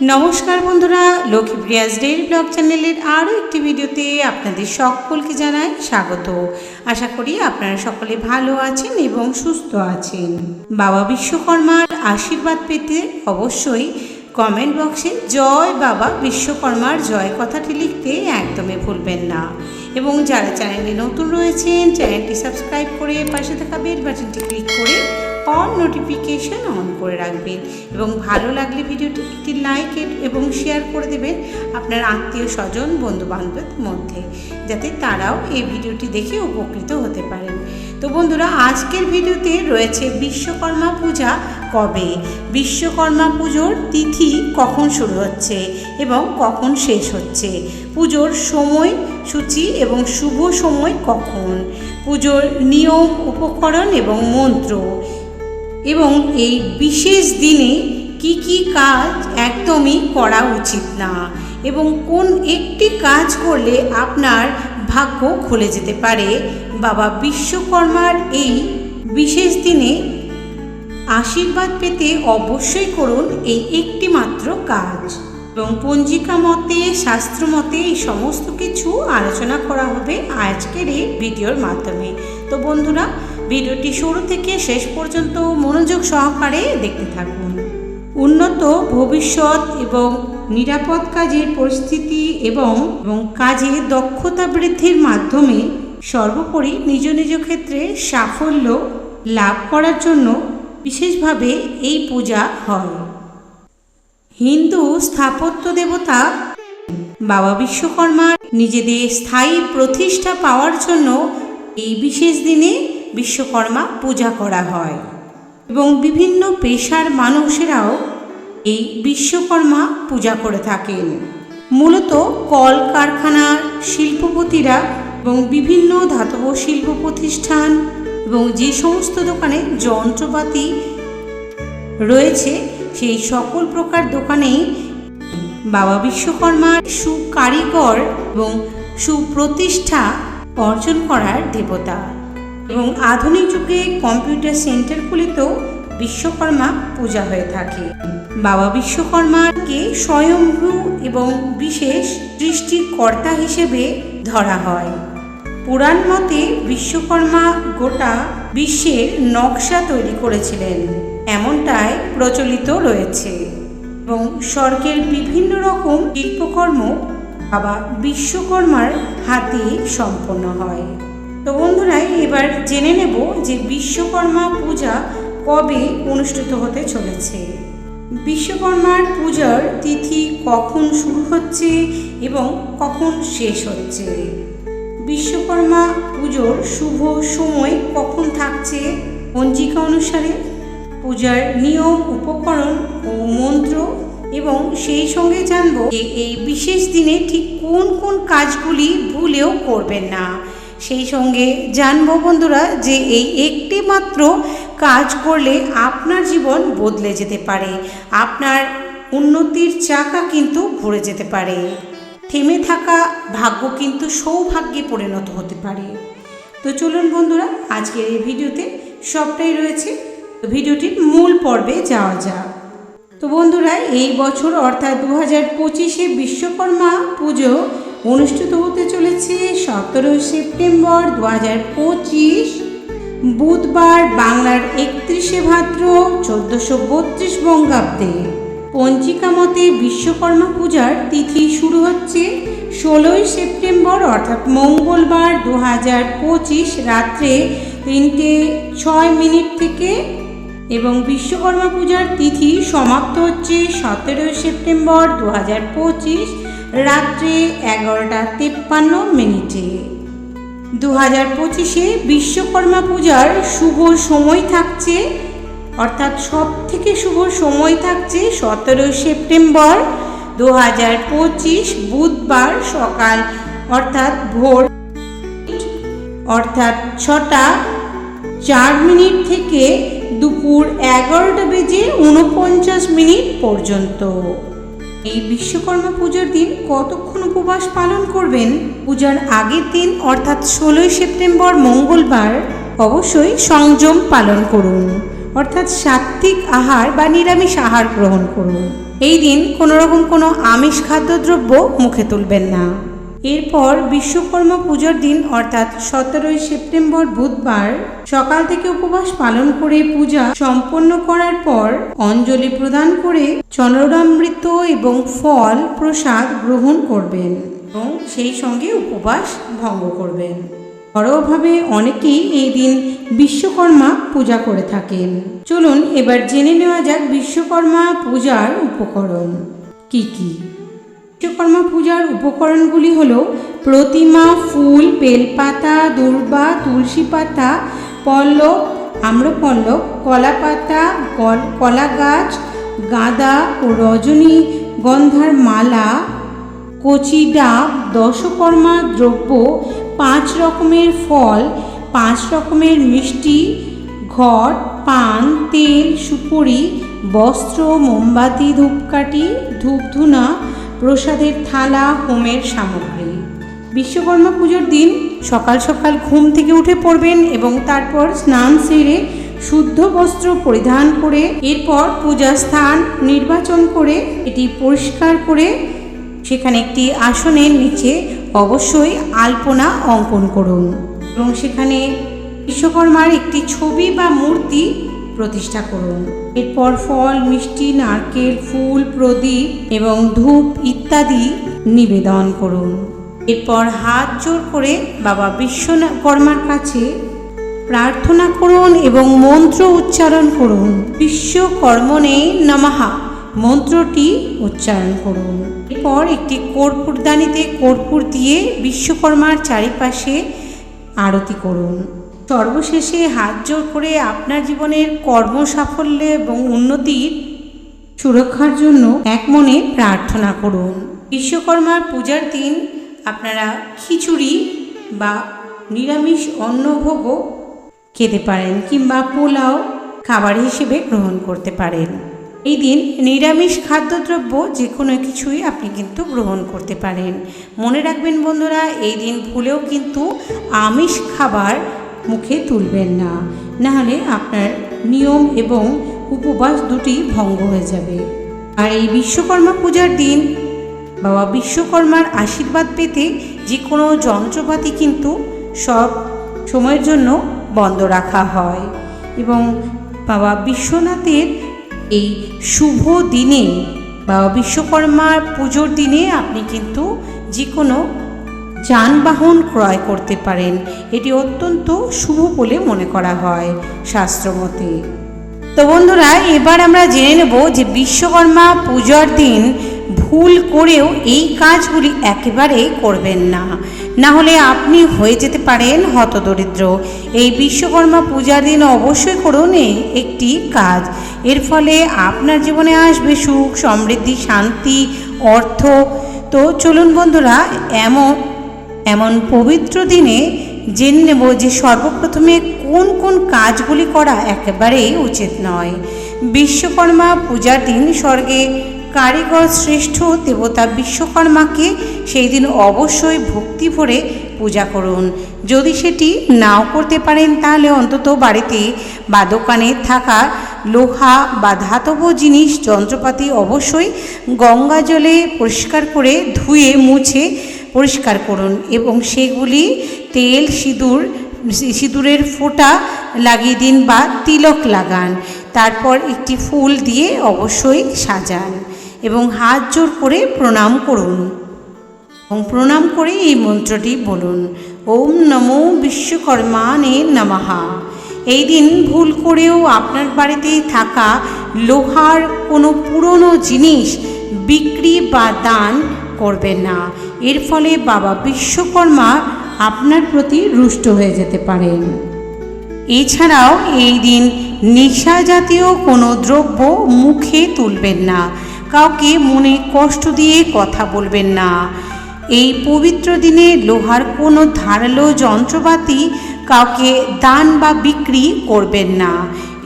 নমস্কার বন্ধুরা, লক্ষ্মীপ্রিয়াস daily blog চ্যানেলের আরও একটি ভিডিওতে আপনাদের সকলকে জানাই স্বাগত। আশা করি আপনারা সকলে ভালো আছেন এবং সুস্থ আছেন। বাবা বিশ্বকর্মার আশীর্বাদ পেতে অবশ্যই কমেন্ট বক্সে জয় বাবা বিশ্বকর্মার জয় কথাটি লিখতে একদমই ভুলবেন না। এবং যারা চ্যানেলে নতুন রয়েছেন চ্যানেলটি সাবস্ক্রাইব করে পাশে থাকা বেল বাটনটি ক্লিক করে অল নোটিফিকেশন অন করে রাখবেন এবং ভালো লাগলে ভিডিওটি একটি লাইক এবং শেয়ার করে দেবেন আপনার আত্মীয় স্বজন বন্ধু বান্ধবের মধ্যে, যাতে তারাও এই ভিডিওটি দেখে উপকৃত হতে পারেন। তো বন্ধুরা, আজকের ভিডিওতে রয়েছে বিশ্বকর্মা পূজা কবে? বিশ্বকর্মা পুজোর তিথি কখন শুরু হচ্ছে এবং কখন শেষ হচ্ছে? পুজোর সময় সূচি এবং শুভ সময় কখন? পুজোর নিয়ম, উপকরণ এবং মন্ত্র এবং এই বিশেষ দিনে কি কি কাজ একদমই করা উচিত না এবং কোন একটি কাজ করলে আপনার ভাগ্য খুলে যেতে পারে। বাবা বিশ্বকর্মার এই বিশেষ দিনে আশীর্বাদ পেতে অবশ্যই করুন এই একটি মাত্র কাজ। এবং পঞ্জিকা মতে, শাস্ত্র মতে এই সমস্ত কিছু আলোচনা করা হবে আজকের এই ভিডিওর মাধ্যমে। তো বন্ধুরা ভিডিওটি শুরু থেকে শেষ পর্যন্ত মনোযোগ সহকারে দেখতে থাকুন। উন্নত ভবিষ্যৎ এবং নিরাপদ কাজের পরিস্থিতি এবং এবং কাজে দক্ষতা বৃদ্ধির মাধ্যমে সর্বোপরি নিজ নিজ ক্ষেত্রে সাফল্য লাভ করার জন্য বিশেষভাবে এই পূজা হয়। হিন্দু স্থাপত্য দেবতা বাবা বিশ্বকর্মার নিজেদের স্থায়ী প্রতিষ্ঠা পাওয়ার জন্য এই বিশেষ দিনে বিশ্বকর্মা পূজা করা হয়। এবং বিভিন্ন পেশার মানুষেরাও এই বিশ্বকর্মা পূজা করে থাকেন। মূলত কল কারখানার শিল্পপতিরা এবং বিভিন্ন ধাতব শিল্প প্রতিষ্ঠান এবং যে সমস্ত দোকানে যন্ত্রপাতি রয়েছে, সেই সকল প্রকার দোকানেই বাবা বিশ্বকর্মার সুকারিগর এবং সুপ্রতিষ্ঠা অর্জন করার দেবতা। এবং আধুনিক যুগে কম্পিউটার সেন্টারগুলিতেও বিশ্বকর্মা পূজা হয়ে থাকে। বাবা বিশ্বকর্মাকে স্বয়ংভূ এবং বিশেষ সৃষ্টিকর্তা হিসেবে ধরা হয়। পুরাণ মতে বিশ্বকর্মা গোটা বিশ্বের নকশা তৈরি করেছিলেন, এমনটাই প্রচলিত রয়েছে। এবং স্বর্গের বিভিন্ন রকম শিল্পকর্ম বাবা বিশ্বকর্মার হাতে সম্পন্ন হয়। তো বন্ধুরা এবার জেনে নেব যে বিশ্বকর্মা পূজা কবে অনুষ্ঠিত হতে চলেছে। বিশ্বকর্মার পূজার তিথি কখন শুরু হচ্ছে এবং কখন শেষ হচ্ছে? বিশ্বকর্মা পুজোর শুভ সময় কখন থাকছে? পঞ্জিকা অনুসারে পূজার নিয়ম, উপকরণ ও মন্ত্র এবং সেই সঙ্গে জানব যে এই বিশেষ দিনে ঠিক কোন কোন কাজগুলি ভুলেও করবেন না। সেই সঙ্গে জানব বন্ধুরা যে এই একটি মাত্র কাজ করলে আপনার জীবন বদলে যেতে পারে। আপনার উন্নতির চাকা কিন্তু ঘুরে যেতে পারে। থেমে থাকা ভাগ্য কিন্তু সৌভাগ্যে পরিণত হতে পারে। তো চলুন বন্ধুরা, আজকের এই ভিডিওতে সবটাই রয়েছে। ভিডিওটির মূল পর্বে যাওয়া যাক। তো বন্ধুরা, এই বছর অর্থাৎ দু হাজার পঁচিশে বিশ্বকর্মা পুজো অনুষ্ঠিত হতে চলেছে সতেরোই সেপ্টেম্বর দু হাজার পঁচিশ। বুধবার বাংলার একত্রিশে ভাদ্র চোদ্দোশো বত্রিশ বঙ্গাব্দে। পঞ্জিকা মতে বিশ্বকর্মা পূজার তিথি শুরু হচ্ছে ষোলোই সেপ্টেম্বর, অর্থাৎ মঙ্গলবার দু হাজার পঁচিশ রাত্রে তিনটে ছয় মিনিট থেকে। এবং বিশ্বকর্মা পূজার তিথি সমাপ্ত হচ্ছে সতেরোই সেপ্টেম্বর দু হাজার পঁচিশ রাত্রে এগারোটা তেপ্পান্ন মিনিটে। দু হাজার পঁচিশে বিশ্বকর্মা পূজার শুভ সময় থাকছে, অর্থাৎ সব থেকে শুভ সময় থাকছে সতেরোই সেপ্টেম্বর দু হাজার পঁচিশ বুধবার সকাল, অর্থাৎ ভোর অর্থাৎ ছটা চার মিনিট থেকে দুপুর এগারোটা বেজে উনপঞ্চাশ মিনিট পর্যন্ত। এই বিশ্বকর্মা পূজার দিন কতক্ষণ উপবাস পালন করবেন? পূজার আগের দিন, অর্থাৎ ষোলোই সেপ্টেম্বর মঙ্গলবার, অবশ্যই সংযম পালন করুন। অর্থাৎ সাত্ত্বিক আহার বা নিরামিষ আহার গ্রহণ করুন। এই দিন কোনোরকম কোনো আমিষ খাদ্যদ্রব্য মুখে তুলবেন না। এরপর বিশ্বকর্মা পুজোর দিন, অর্থাৎ সতেরোই সেপ্টেম্বর বুধবার, সকাল থেকে উপবাস পালন করে পূজা সম্পন্ন করার পর অঞ্জলি প্রদান করে চন্দ্রামৃত এবং ফল প্রসাদ গ্রহণ করবেন এবং সেই সঙ্গে উপবাস ভঙ্গ করবেন। ঘরোয়াভাবে অনেকেই এই দিন বিশ্বকর্মা পূজা করে থাকেন। চলুন এবার জেনে নেওয়া যাক বিশ্বকর্মা পূজার উপকরণ। কি কি? বিশ্বকর্মা পূজার উপকরণগুলি হল প্রতিমা, ফুল, বেলপাতা, দুর্বা, তুলসী পাতা, পল্লব, আম্রপল্লব কলা পাতা কলা গাছ গাঁদা ও রজনী, গন্ধার মালা, কচি ডাব, দশকর্মা দ্রব্য, পাঁচ রকমের ফল, পাঁচ রকমের মিষ্টি, ঘট, পান, তেল, সুপুরি, বস্ত্র, মোমবাতি, ধূপকাঠি, ধূপধুনা প্রসাদের থালা, হোমের সামগ্রী। বিশ্বকর্মা পুজোর দিন সকাল সকাল ঘুম থেকে উঠে পড়বেন এবং তারপর স্নান সেরে শুদ্ধ বস্ত্র পরিধান করে এরপর পূজা স্থান নির্বাচন করে এটি পরিষ্কার করে সেখানে একটি আসনের নিচে অবশ্যই আলপনা অঙ্কন করুন। এবং সেখানে বিশ্বকর্মার একটি ছবি বা মূর্তি প্রতিষ্ঠা করুন। এরপর ফল, মিষ্টি, নারকেল, ফুল, প্রদীপ এবং ধূপ ইত্যাদি নিবেদন করুন। এরপর হাত জোর করে বাবা বিশ্বকর্মার কাছে প্রার্থনা করুন এবং মন্ত্র উচ্চারণ করুন। বিশ্বকর্মণে নমাহা মন্ত্রটি উচ্চারণ করুন। এরপর একটি কর্পূরদানিতে কর্পূর দিয়ে বিশ্বকর্মার চারিপাশে আরতি করুন। সর্বশেষে হাত জোর করে আপনার জীবনের কর্ম সাফল্য এবং উন্নতির সুরক্ষার জন্য এক মনে প্রার্থনা করুন। বিশ্বকর্মার পূজার দিন আপনারা খিচুড়ি বা নিরামিষ অন্নভোগও খেতে পারেন কিংবা পোলাও খাবার হিসেবে গ্রহণ করতে পারেন। এই দিন নিরামিষ খাদ্যদ্রব্য যে কোনো কিছুই আপনি কিন্তু গ্রহণ করতে পারেন। মনে রাখবেন বন্ধুরা, এই দিন ভুলেও কিন্তু আমিষ খাবার মুখে তুলবেন না। নাহলে আপনার নিয়ম এবং উপবাস দুটি ভঙ্গ হয়ে যাবে। আর এই বিশ্বকর্মা পূজার দিন বাবা বিশ্বকর্মার আশীর্বাদ পেতে যে কোনো যন্ত্রপাতি কিন্তু সব সময়ের জন্য বন্ধ রাখা হয়। এবং বাবা বিশ্বনাথের এই শুভ দিনে, বাবা বিশ্বকর্মার পুজোর দিনে আপনি কিন্তু যে কোনো যানবাহন ক্রয় করতে পারেন। এটি অত্যন্ত শুভ বলে মনে করা হয়, শাস্ত্রমতে। তো বন্ধুরা, এবার আমরা জেনে নেব যে বিশ্বকর্মা পূজার দিন ভুল করেও এই কাজগুলি একেবারে করবেন না। না হলে আপনি হয়ে যেতে পারেন হতদরিদ্র। এই বিশ্বকর্মা পূজার দিন অবশ্যই করুন একটি কাজ। এর ফলে আপনার জীবনে আসবে সুখ, সমৃদ্ধি, শান্তি, অর্থ। তো চলুন বন্ধুরা, এমন এমন পবিত্র দিনে জেনে নেব যে সর্বপ্রথমে কোন কোন কাজগুলি করা একেবারেই উচিত নয়। বিশ্বকর্মা পূজার দিন স্বর্গে কারিগর শ্রেষ্ঠ দেবতা বিশ্বকর্মাকে সেই দিন অবশ্যই ভক্তি ভরে পূজা করুন। যদি সেটি নাও করতে পারেন, তাহলে অন্তত বাড়িতে বা দোকানে থাকা লোহা বা ধাতব জিনিস, যন্ত্রপাতি অবশ্যই গঙ্গা জলে পরিষ্কার করে ধুয়ে মুছে পরিষ্কার করুন এবং সেগুলি তেল, সিঁদুর, সিঁদুরের ফোঁটা লাগিয়ে দিন বা তিলক লাগান। তারপর একটি ফুল দিয়ে অবশ্যই সাজান এবং হাত জোর করে প্রণাম করুন। এবং প্রণাম করে এই মন্ত্রটি বলুন, ওম নমো বিশ্বকর্মানে নমহা এই দিন ভুল করেও আপনার বাড়িতে থাকা লোহার কোনো পুরনো জিনিস, বিক্রি বা দান করবেন না। এর ফলে বাবা বিশ্বকর্মা আপনার প্রতি রুষ্ট হয়ে যেতে পারেন। এছাড়াও এই দিন নেশা জাতীয় কোনো দ্রব্য মুখে তুলবেন না। কাউকে মনে কষ্ট দিয়ে কথা বলবেন না। এই পবিত্র দিনে লোহার কোনো ধারালো যন্ত্রপাতি কাউকে দান বা বিক্রি করবেন না।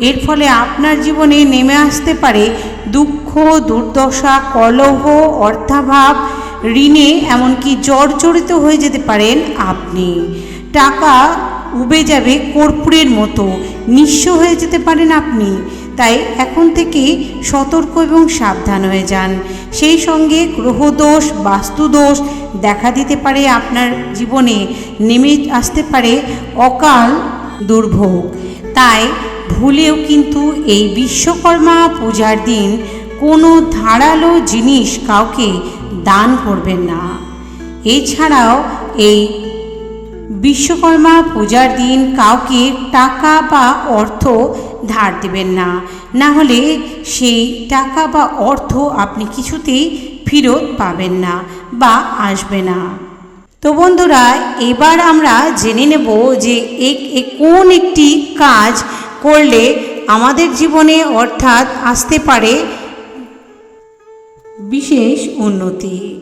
এর ফলে আপনার জীবনে নেমে আসতে পারে দুঃখ, দুর্দশা, কলহ, অর্থাভাব ঋণে এমনকি জর্জরিত হয়ে যেতে পারেন আপনি। টাকা উবে যাবে কর্পূরের মতো, নিঃস্ব হয়ে যেতে পারেন আপনি। তাই এখন থেকে সতর্ক এবং সাবধান হয়ে যান। সেই সঙ্গে গ্রহদোষ, বাস্তুদোষ দেখা দিতে পারে আপনার জীবনে, নেমে আসতে পারে অকাল দুর্ভোগ। তাই ভুলেও কিন্তু এই বিশ্বকর্মা পূজার দিন কোনো ধারালো জিনিস কাউকে দান করবেন না। এছাড়াও এই বিশ্বকর্মা পূজার দিন কাউকে টাকা বা অর্থ ধার দেবেন না। না হলে সেই টাকা বা অর্থ আপনি কিছুতেই ফেরত পাবেন না বা আসবে না। তো বন্ধুরা, এবার আমরা জেনে নেব যে কোন একটি কাজ করলে আমাদের জীবনে অর্থাৎ আসতে পারে বিশেষ উন্নতি।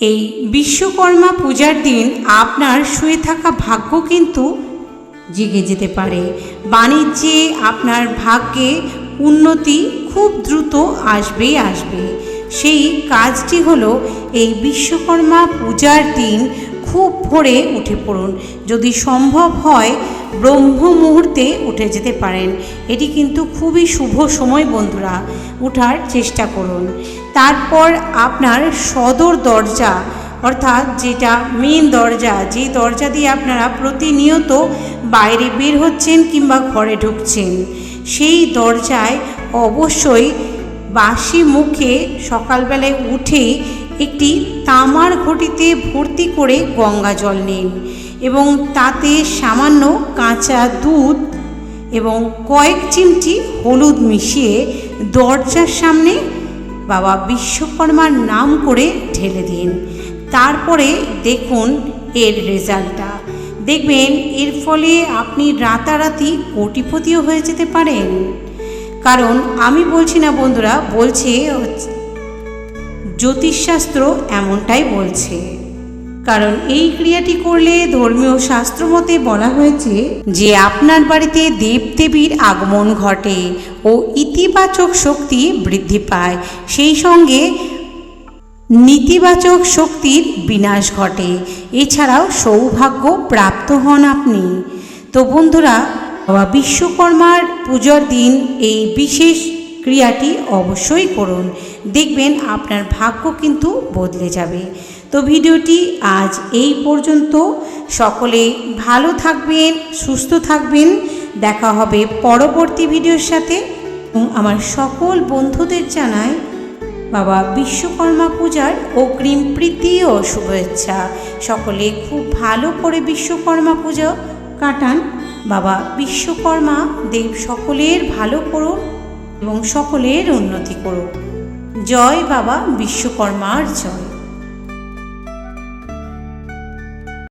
এই বিশ্বকর্মা পূজার দিন আপনার শুয়ে থাকা ভাগ্য কিন্তু জেগে যেতে পারে। বাণিজ্যে আপনার ভাগ্যে উন্নতি খুব দ্রুত আসবেই আসবে। সেই কাজটি হলো এই বিশ্বকর্মা পূজার দিন খুব ভোরে উঠে পড়ুন। যদি সম্ভব হয়, ব্রহ্ম মুহূর্তে উঠে যেতে পারেন। এটি কিন্তু খুবই শুভ সময় বন্ধুরা। ওঠার চেষ্টা করুন। তারপর আপনার সদর দরজা, অর্থাৎ যেটা মেন দরজা, যে দরজা দিয়ে আপনারা প্রতিনিয়ত বাইরে বের হচ্ছেন কিংবা ঘরে ঢুকছেন, সেই দরজায় অবশ্যই বাসি মুখে সকালবেলায় উঠে একটি তামার ঘটিতে ভর্তি করে গঙ্গা জল নিন এবং তাতে সামান্য কাঁচা দুধ এবং কয়েক চিমটি হলুদ মিশিয়ে দরজার সামনে বাবা বিশ্বকর্মার নাম করে ঢেলে দিন। তারপরে দেখুন এর রেজাল্টটা। দেখবেন এর ফলে আপনি রাতারাতি কোটিপতিও হয়ে যেতে পারেন। কারণ আমি বলছি না বন্ধুরা, বলছে জ্যোতিষশাস্ত্র এমনটাই বলছে। কারণ এই ক্রিয়াটি করলে ধর্মীয় শাস্ত্র মতে বলা হয়েছে যে আপনার বাড়িতে দেবদেবীর আগমন ঘটে ও ইতিবাচক শক্তি বৃদ্ধি পায়। সেই সঙ্গে নেতিবাচক শক্তির বিনাশ ঘটে। এছাড়াও সৌভাগ্য প্রাপ্ত হন আপনি। তো বন্ধুরা বিশ্বকর্মার পুজোর দিন এই বিশেষ ক্রিয়াটি অবশ্যই করুন। দেখবেন আপনার ভাগ্য কিন্তু বদলে যাবে। তো ভিডিওটি আজ এই পর্যন্ত। সকলে ভালো থাকবেন, সুস্থ থাকবেন। দেখা হবে পরবর্তী ভিডিওর সাথে। আমার সকল বন্ধুদের জানাই বাবা বিশ্বকর্মা পূজার অগ্রিম প্রীতি ও শুভেচ্ছা। সকলে খুব ভালো করে বিশ্বকর্মা পূজা কাটান। বাবা বিশ্বকর্মা দেব সকলের ভালো করুন এবং সকলের উন্নতি করুন। জয় বাবা বিশ্বকর্মার জয়।